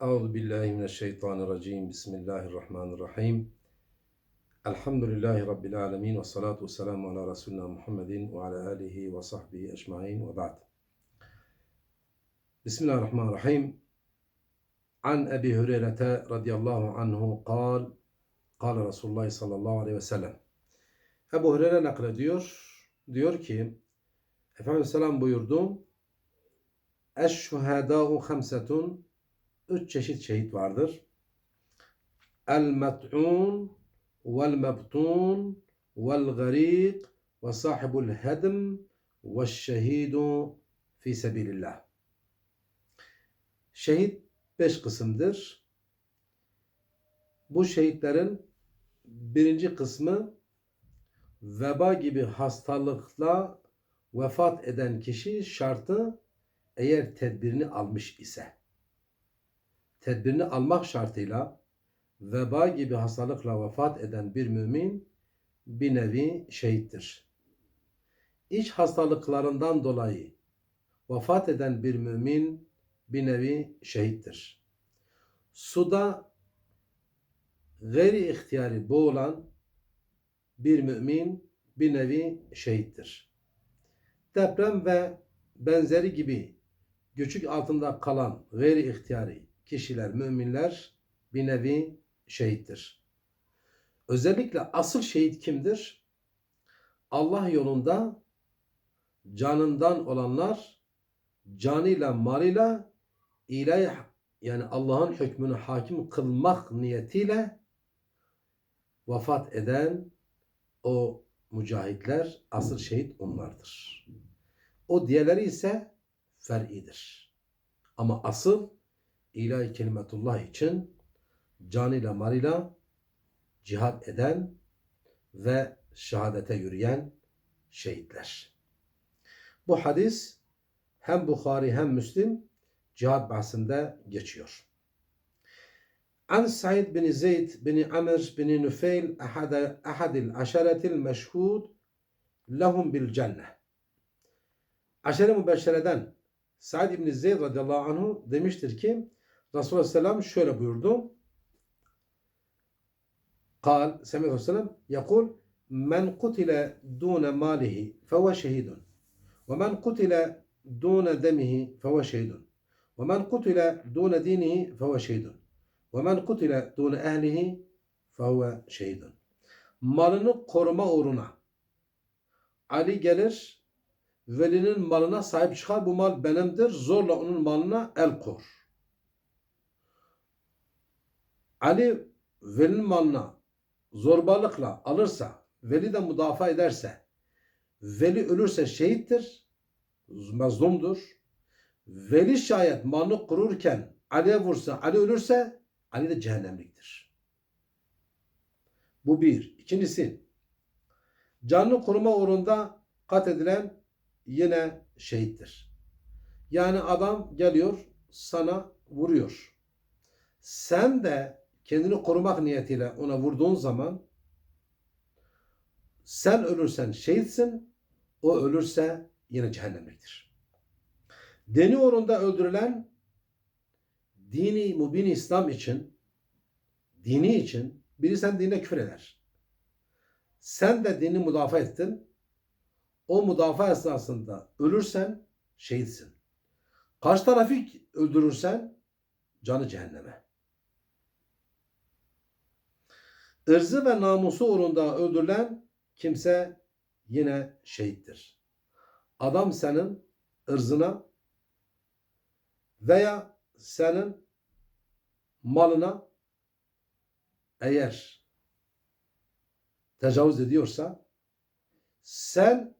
Euzu billahi mineşşeytanirracim. Bismillahirrahmanirrahim. Elhamdülillahi rabbil alamin ve salatu vesselamu ala resulina Muhammedin ve ala alihi ve sahbihi ecmaîn ve ba'd. Bismillahirrahmanirrahim. An Ebi Hureyre'te radıyallahu anhu kal kal Resulullah sallallahu aleyhi ve sellem. Ebu Hureyre naklediyor. Diyor ki Efendimiz selam buyurdu. Eşşühedâhu hamsetun üç çeşit şehit vardır. El met'un vel mebtun vel garik ve sahibul hedm ve şehidu fi sebilillah. Şehit beş kısımdır. Bu şehitlerin birinci kısmı veba gibi hastalıkla vefat eden kişi şartı eğer tedbirini almış ise tedbirini almak şartıyla veba gibi hastalıkla vefat eden bir mümin bir nevi şehittir. İç hastalıklarından dolayı vefat eden bir mümin bir nevi şehittir. Suda gayri ihtiyari boğulan bir mümin bir nevi şehittir. Deprem ve benzeri gibi göçük altında kalan gayri ihtiyari kişiler, müminler bir nevi şehittir. Özellikle asıl şehit kimdir? Allah yolunda canından olanlar canıyla malıyla ilahi yani Allah'ın hükmünü hakim kılmak niyetiyle vefat eden o mücahitler asıl şehit onlardır. O diğerleri ise fer'idir. Ama asıl ilahi kelimetullah için canıyla malıyla cihad eden ve şehadete yürüyen şehitler. Bu hadis hem Bukhari hem Müslim cihad bahsinde geçiyor. An Said bin Zeyd bin Amr bin Nufeyl ahadil aşaretil meşhud lehum bil cennet. Aşere mübeşşereden Said bin Zeyd radıyallahu anhu demiştir ki Resulullah Aleyhisselam şöyle buyurdu. Kal, Semih Aleyhisselam, yakul, men kutile dune malihi feve şehidun. Ve men kutile dune demihi feve şehidun. Ve men kutile dune dinihi feve şehidun. Ve men kutile dune ehlihi feve şehidun. Malını koruma uğruna Ali gelir, velinin malına sahip çıkar. Bu mal benimdir. Zorla onun malına el kor. Ali velinin malına zorbalıkla alırsa, veli de müdafaa ederse, veli ölürse şehittir, mazlumdur. Veli şayet malını kururken Ali'ye vursa, Ali ölürse, Ali de cehennemliktir. Bu bir. İkincisi, canlı koruma uğrunda kat edilen yine şehittir. Yani adam geliyor, sana vuruyor. Sen de kendini korumak niyetiyle ona vurduğun zaman sen ölürsen şehitsin, o ölürse yine cehennemliktir. Deni uğrunda öldürülen dini mubin İslam için dini için biri sen dinine küfür eder. Sen de dini müdafaa ettin. O müdafaa esnasında ölürsen şehitsin. Karşı tarafı öldürürsen canı cehenneme. Irzı ve namusu uğrunda öldürülen kimse yine şehittir. Adam senin ırzına veya senin malına eğer tecavüz ediyorsa sen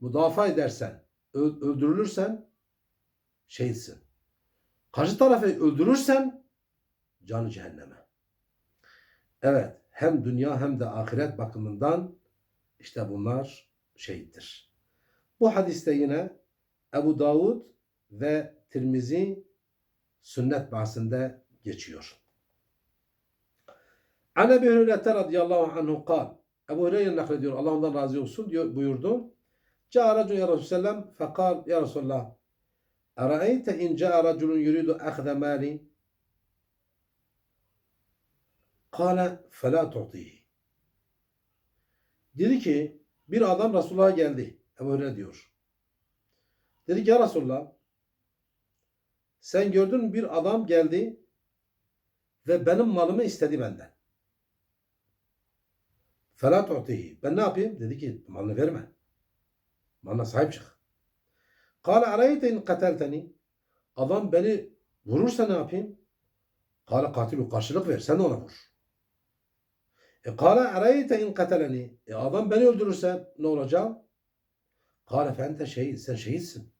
müdafaa edersen, öldürülürsen şehitsin. Karşı tarafı öldürürsen canı cehenneme. Evet hem dünya hem de ahiret bakımından işte bunlar şehittir. Bu hadiste yine Ebu Davud ve Tirmizi sünnet bahsinde geçiyor. An Ebu Hüreyre radıyallahu anhu kal. Ebu Hüreyre naklediyor. Allah ondan razı olsun diyor, buyurdu. Ca'a racun ya Resulallah fekal ya Resulallah Eraeyte in ca'a raculun yuridu akhze mali Kale fela tu'tihi. Dedi ki bir adam Resulullah'a geldi. Ebu Hureyre diyor. Dedi ki ya Resulullah sen gördün bir adam geldi ve benim malımı istedi benden. Fela tu'tihi. Ben ne yapayım? Dedi ki malını verme. Malına sahip çık. Kale arayete in katelteni. Adam beni vurursa ne yapayım? Kale katilu karşılık ver. Sen de ona vur. E kale arayete in kateleni. E adam beni öldürürse ne olacak? Kale fente şehit. Sen şehitsin.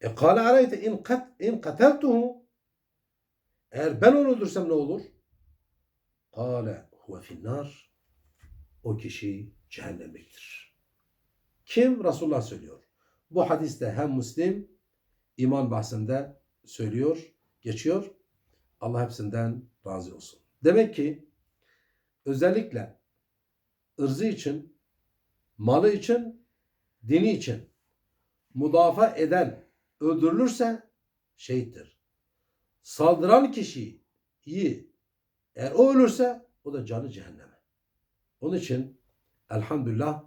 E kale arayete in, kat, in kateltuhu. Eğer ben onu öldürsem ne olur? Kale huve finnar. O kişi cehennemliktir. Kim? Resulullah söylüyor. Bu hadiste hem Müslim iman bahsinde söylüyor, geçiyor. Allah hepsinden razı olsun. Demek ki özellikle ırzı için, malı için, dini için müdafaa eden öldürülürse şehittir. Saldıran kişi iyi. Eğer o ölürse o da canı cehenneme. Onun için elhamdülillah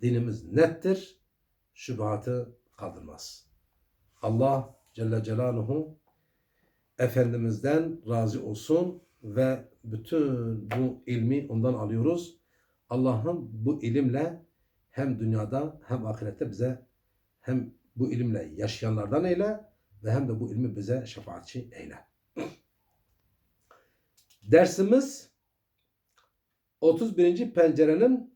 dinimiz nettir. Şüphatı kaldırmaz. Allah Celle Celaluhu Efendimiz'den razı olsun ve bütün bu ilmi ondan alıyoruz. Allah'ım bu ilimle hem dünyada hem ahirette bize hem bu ilimle yaşayanlardan eyle ve hem de bu ilmi bize şefaatçi eyle. Dersimiz 31. pencerenin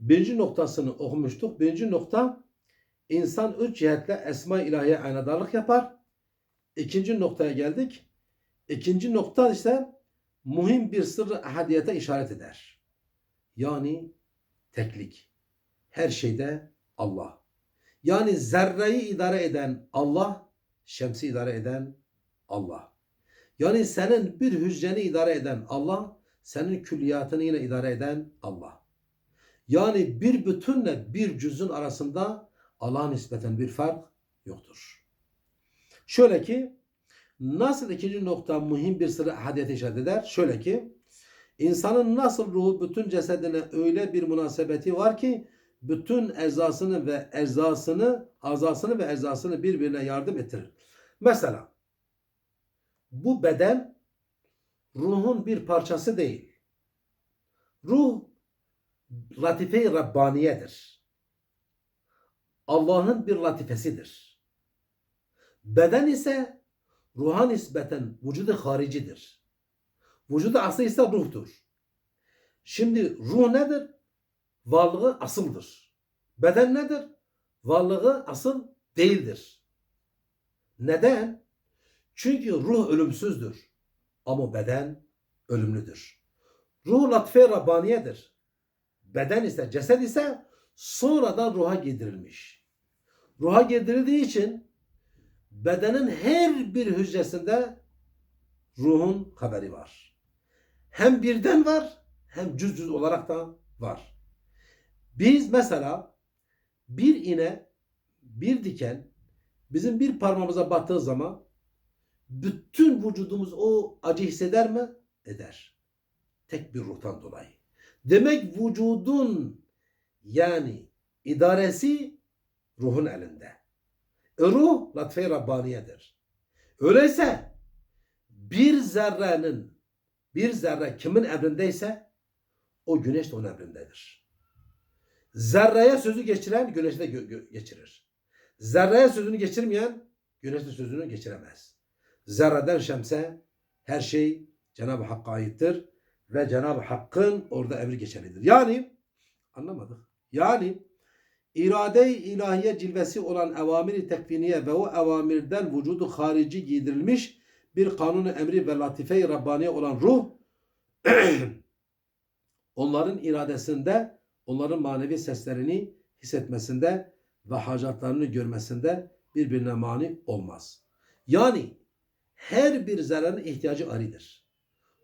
birinci noktasını okumuştuk. Birinci nokta insan üç cihetle esma ilahiye aynadarlık yapar. İkinci noktaya geldik. İkinci nokta ise muhim bir sırrı ahadiyete işaret eder. Yani teklik. Her şeyde Allah. Yani zerreyi idare eden Allah, şemsi idare eden Allah. Yani senin bir hücreni idare eden Allah, senin külliyatını yine idare eden Allah. Yani bir bütünle bir cüzün arasında Allah'a nispeten bir fark yoktur. Şöyle ki nasıl ikinci nokta mühim bir sıra hadiyete işaret eder? Şöyle ki insanın nasıl ruhu bütün cesedine öyle bir münasebeti var ki bütün erzasını ve erzasını, azasını ve erzasını birbirine yardım ettirir. Mesela bu beden ruhun bir parçası değil. Ruh latife-i Rabbaniyedir. Allah'ın bir latifesidir. Beden ise ruha nispeten vücudu haricidir. Vücudu aslı ise ruhtur. Şimdi ruh nedir? Varlığı asıldır. Beden nedir? Varlığı asıl değildir. Neden? Çünkü ruh ölümsüzdür. Ama beden ölümlüdür. Ruh latife Rabbaniyedir. Beden ise, ceset ise sonradan ruha girdirilmiş. Ruha girdirildiği için bedenin her bir hücresinde ruhun haberi var. Hem birden var hem cüz cüz olarak da var. Biz mesela bir iğne, bir diken bizim bir parmağımıza battığı zaman bütün vücudumuz o acı hisseder mi? Eder. Tek bir ruhtan dolayı. Demek vücudun yani idaresi ruhun elinde. Ruh latfe Rabbaniyedir. Öyleyse bir zerrenin bir zerre kimin emrindeyse o güneş de onun emrindedir. Zerreye sözü geçiren güneşi de geçirir. Zerreye sözünü geçirmeyen güneş de sözünü geçiremez. Zerreden şemse her şey Cenab-ı Hakk'a aittir ve Cenab-ı Hakk'ın orada emri geçerlidir. Yani anlamadık. Yani irade-i ilahiye cilvesi olan evamiri tekviniye ve o evamirden vücudu harici giydirilmiş bir kanunu emri ve latife-i Rabbaniye olan ruh onların iradesinde, onların manevi seslerini hissetmesinde ve hacatlarını görmesinde birbirine mani olmaz. Yani her bir zerrenin ihtiyacı aridir.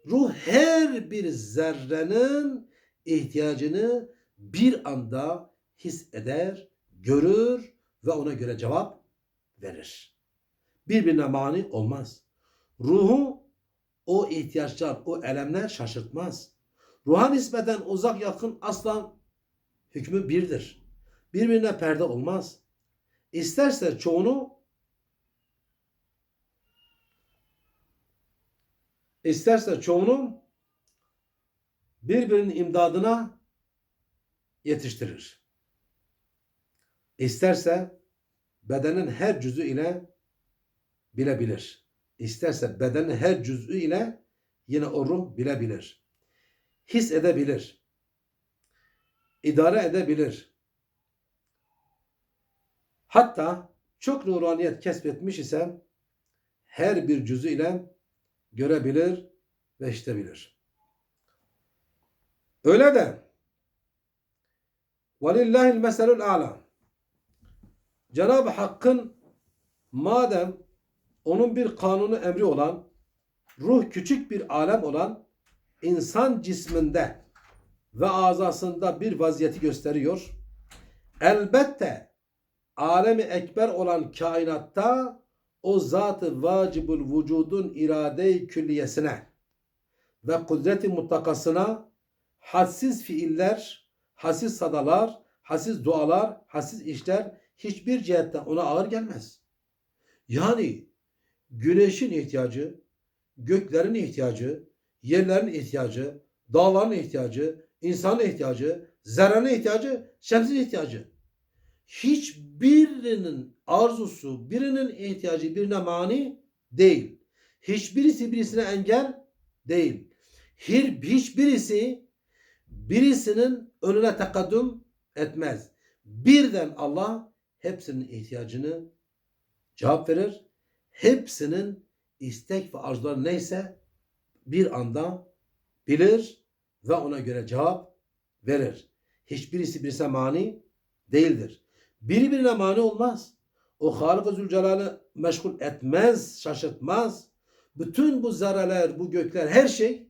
Ruh her bir zerrenin ihtiyacını bir anda his eder, görür ve ona göre cevap verir. Birbirine mani olmaz. Ruhu o ihtiyaçlar, o elemler şaşırtmaz. Ruha nispeten uzak yakın asla hükmü birdir. Birbirine perde olmaz. İsterse çoğunu isterse çoğunu birbirinin imdadına yetiştirir. İsterse bedenin her cüzü ile bilebilir. İsterse bedenin her cüzü ile yine o ruh bilebilir. His edebilir. İdare edebilir. Hatta çok nuraniyet kesbetmiş ise her bir cüzü ile görebilir ve işitebilir. Öyle de وَلِلَّهِ الْمَسَلُ الْاَعْلَى Cenab-ı Hakk'ın madem onun bir kanunu emri olan, ruh küçük bir alem olan insan cisminde ve azasında bir vaziyeti gösteriyor. Elbette alemi ekber olan kainatta o zat-ı vacibul vücudun irade-i külliyesine ve kudreti mutlakasına hadsiz fiiller, hadsiz sadalar, hadsiz dualar, hadsiz işler hiçbir cihetten ona ağır gelmez. Yani güneşin ihtiyacı, göklerin ihtiyacı, yerlerin ihtiyacı, dağların ihtiyacı, insanın ihtiyacı, zerrenin ihtiyacı, şemsin ihtiyacı. Hiçbirinin arzusu, birinin ihtiyacı birine mani değil. Hiçbirisi birisine engel değil. Her, hiçbirisi birisinin önüne takaddüm etmez. Birden Allah hepsinin ihtiyacını cevap verir. Hepsinin istek ve arzuları neyse bir anda bilir ve ona göre cevap verir. Hiçbirisi birisine mani değildir. Biri birine mani olmaz. O Halık-ı meşgul etmez, şaşırtmaz. Bütün bu zerreler, bu gökler, her şey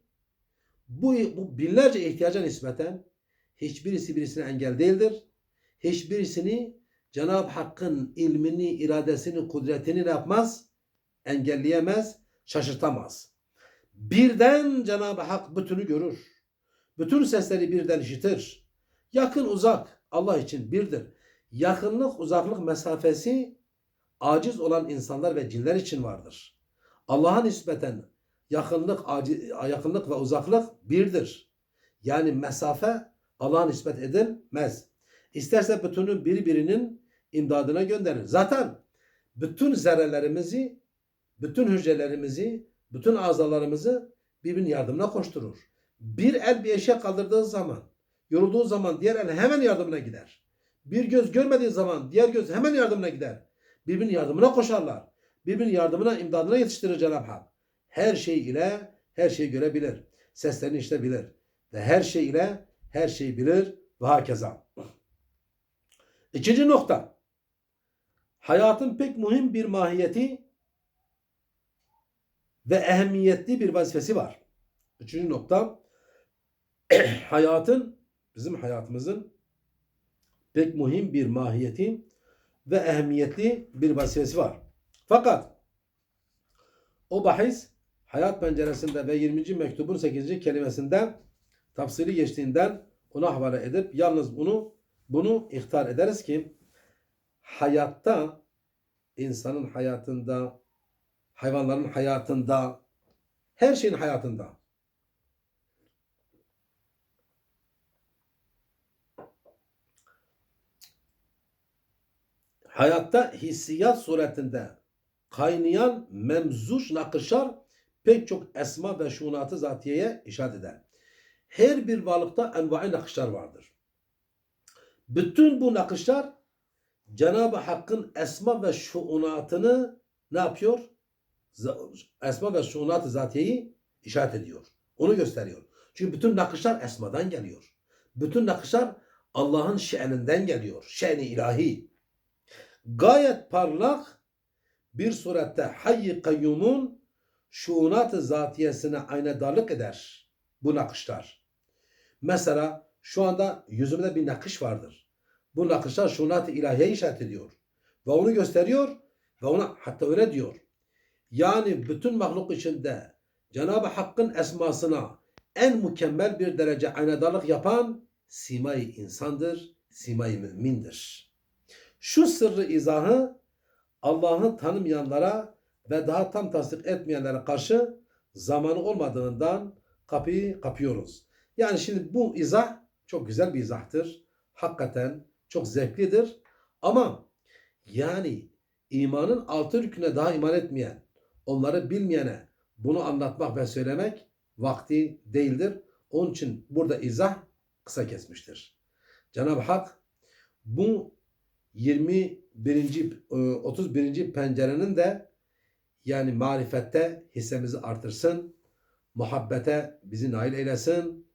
bu, bu binlerce ihtiyaca nispeten hiçbirisi birisine engel değildir. Hiçbirisini Cenab-ı Hakk'ın ilmini, iradesini, kudretini ne yapmaz? Engelleyemez, şaşırtamaz. Birden Cenab-ı Hak bütünü görür. Bütün sesleri birden işitir. Yakın uzak Allah için birdir. Yakınlık uzaklık mesafesi aciz olan insanlar ve cinler için vardır. Allah'a nispeten yakınlık, yakınlık ve uzaklık birdir. Yani mesafe Allah'a nispet edilmez. İsterse bütünü birbirinin imdadına gönderir. Zaten bütün zerrelerimizi, bütün hücrelerimizi, bütün azalarımızı birbirinin yardımına koşturur. Bir el bir eşya kaldırdığı zaman, yorulduğu zaman diğer el hemen yardımına gider. Bir göz görmediği zaman diğer göz hemen yardımına gider. Birbirinin yardımına koşarlar. Birbirinin yardımına, imdadına yetiştirir Cenab-ı Hak. Her şey ile her şeyi görebilir. Seslerini işitebilir. Ve her şey ile her şeyi bilir ve hakeza. İkinci nokta. Hayatın pek mühim bir mahiyeti ve ehemmiyetli bir vazifesi var. Üçüncü nokta. hayatın, bizim hayatımızın pek mühim bir mahiyeti ve ehemmiyetli bir vazifesi var. Fakat o bahis hayat penceresinde ve 20. mektubun 8. kelimesinde tafsili geçtiğinden ona havale edip yalnız bunu bunu ihtar ederiz ki hayatta insanın hayatında hayvanların hayatında her şeyin hayatında hayatta hissiyat suretinde kaynayan memzuş nakışlar pek çok esma ve şunatı zatiyeye işaret eder. Her bir varlıkta envai nakışlar vardır. Bütün bu nakışlar Cenab-ı Hakk'ın esma ve şuunatını ne yapıyor? Esma ve şuunat-ı zatiyeyi işaret ediyor. Onu gösteriyor. Çünkü bütün nakışlar esmadan geliyor. Bütün nakışlar Allah'ın şe'ninden geliyor. Şe'ni ilahi. Gayet parlak bir surette hayy kayyumun şuunat-ı zatiyesine aynadarlık eder bu nakışlar. Mesela şu anda yüzümde bir nakış vardır. Bu nakışlar şunat-ı ilahiye işaret ediyor. Ve onu gösteriyor ve ona hatta öyle diyor. Yani bütün mahluk içinde Cenab-ı Hakk'ın esmasına en mükemmel bir derece aynadarlık yapan simay insandır, simay mümindir. Şu sırrı izahı Allah'ı tanımayanlara ve daha tam tasdik etmeyenlere karşı zamanı olmadığından kapıyı kapıyoruz. Yani şimdi bu izah çok güzel bir izahtır. Hakikaten çok zevklidir. Ama yani imanın altı rüküne daha iman etmeyen, onları bilmeyene bunu anlatmak ve söylemek vakti değildir. Onun için burada izah kısa kesmiştir. Cenab-ı Hak bu 21. e, 31. pencerenin de yani marifette hissemizi artırsın. Muhabbete bizi nail eylesin.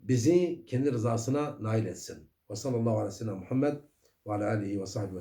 Bizi kendi rızasına nail etsin. Ve sallallahu aleyhi ve sellem Muhammed ve ala alihi ve sahbihi ve